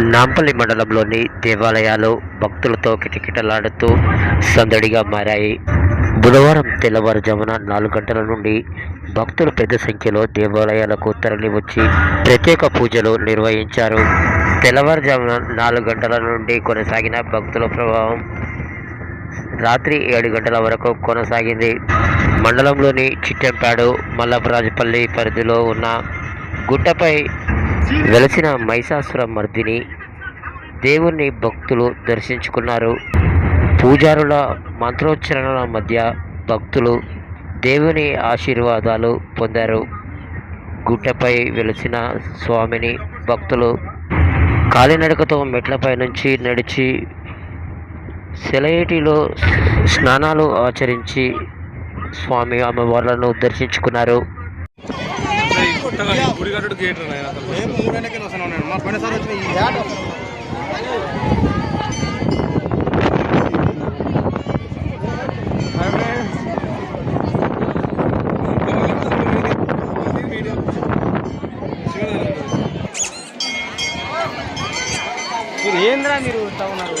నాంపల్లి మండలంలోని దేవాలయాలు భక్తులతో కిటకిటలాడుతూ సందడిగా మారాయి. బుధవారం తెల్లవారుజామున నాలుగు గంటల నుండి భక్తులు పెద్ద సంఖ్యలో దేవాలయాలకు తరలి వచ్చి ప్రత్యేక పూజలు నిర్వహించారు. తెల్లవారుజామున నాలుగు గంటల నుండి కొనసాగిన భక్తుల ప్రభావం రాత్రి ఏడు గంటల వరకు కొనసాగింది. మండలంలోని చిట్టెంపాడు మల్లపరాజపల్లి పరిధిలో ఉన్న గుట్టపై వెలసిన మహిషాసుర మర్దిని దేవుని భక్తులు దర్శించుకున్నారు. పూజారుల మంత్రోచ్చరణల మధ్య భక్తులు దేవుని ఆశీర్వాదాలు పొందారు. గుట్టపై వెలిసిన స్వామిని భక్తులు కాలినడకతో మెట్లపై నుంచి నడిచి సెలయేటిలో స్నానాలు ఆచరించి స్వామి అమ్మవార్లను దర్శించుకున్నారు. కొత్తగా గుడి కట్టుడు గేట్ ఉన్నాయి అసలు. మేము ఉన్నాను మా పోయినసారి వచ్చిన ఈ ఏట మీరు ఏంద్రా మీరు ఇట్లా ఉన్నారు?